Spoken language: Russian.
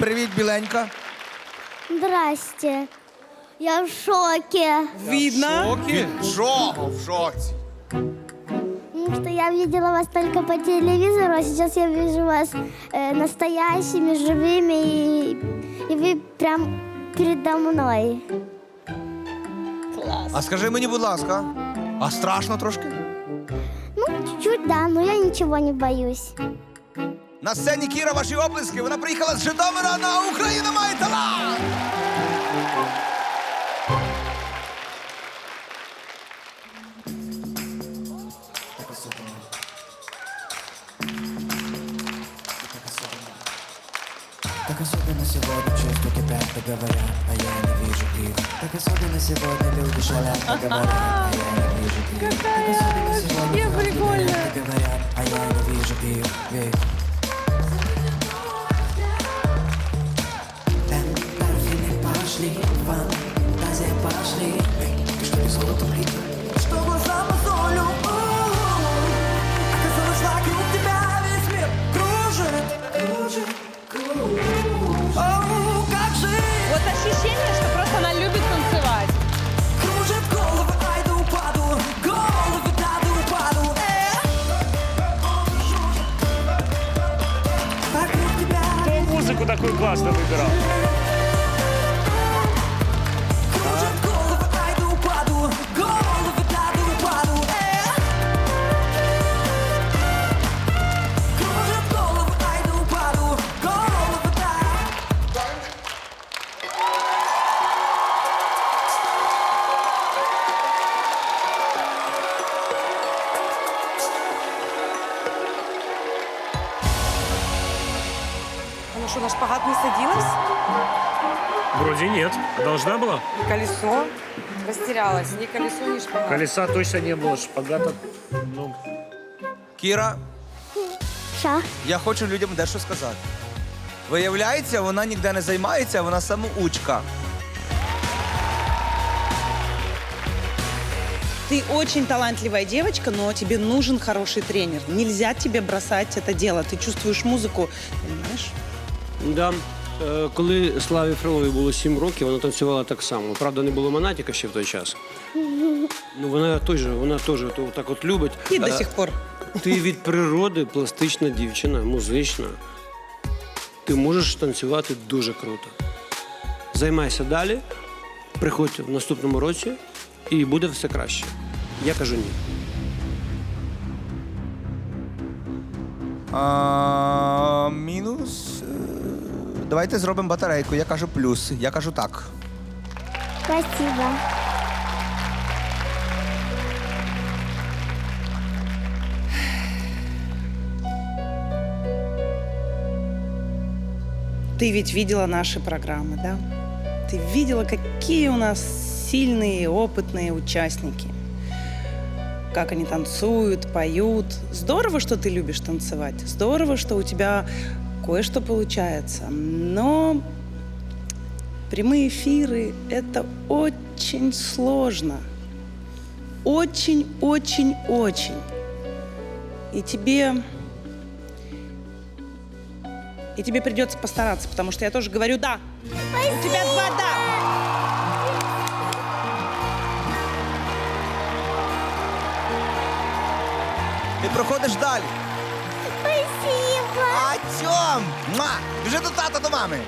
Привіт, біленька. Здрасте. Я в шоке. Видно. Від чого в шоці? Потому что я видела вас только по телевизору, а сейчас я вижу вас э, настоящими, живыми, и, и вы прям передо мной. А скажи мені, будь ласка, а страшно трошки? Ну, чуть-чуть, да, но я ничего не боюсь. На сцені Кіра, ваші оплески. Вона приїхала з Житомира на Україну має талант! Так особенно сегодня кипят, так говорят, а я не вижу их. Так особенно сегодня люди шалят, говорят, а я не вижу их. Так особенно сегодня звезды горят, так говорят, а я не вижу их. Музыку такую классно выбирал? Она что, на шпагат не садилась? Вроде нет. Должна была. Колесо. Растерялась. Ни колесо, ни шпагат. Колеса точно не было. Шпагата, ну, Кіра, Ша. я хочу людям дещо сказати. Виявляється, вона ніде не займається, вона самоучка. Ты очень талантливая девочка, но тебе нужен хороший тренер. Нельзя тебе бросать это дело. Ты чувствуешь музыку, понимаешь? Да. Е, Коли Славі Фролові було 7 років, вона танцювала так само. Правда, не було Монатіка ще в той час. Ну, вона теж, вона теж так от любить. И до Е, сих пор. Ти від природи пластична дівчина, музична. Ти можеш танцювати дуже круто. Займайся далі, приходь в наступному році, і буде все краще. Я кажу ні. А, Давайте зробимо батарейку. Я кажу плюс. Я кажу так. Спасибо. Ты ведь видела наши программы, да? Ты видела, какие у нас сильные, опытные участники. Как они танцуют, поют. Здорово, что ты любишь танцевать. Здорово, что у тебя кое-что получается. Но прямые эфиры — это очень сложно. Очень-очень-очень. И тебе и тебе придется постараться, потому что я тоже говорю «да». У тебя два «да». Проходиш далі. Артем! Ма! Біжи до тата до мами.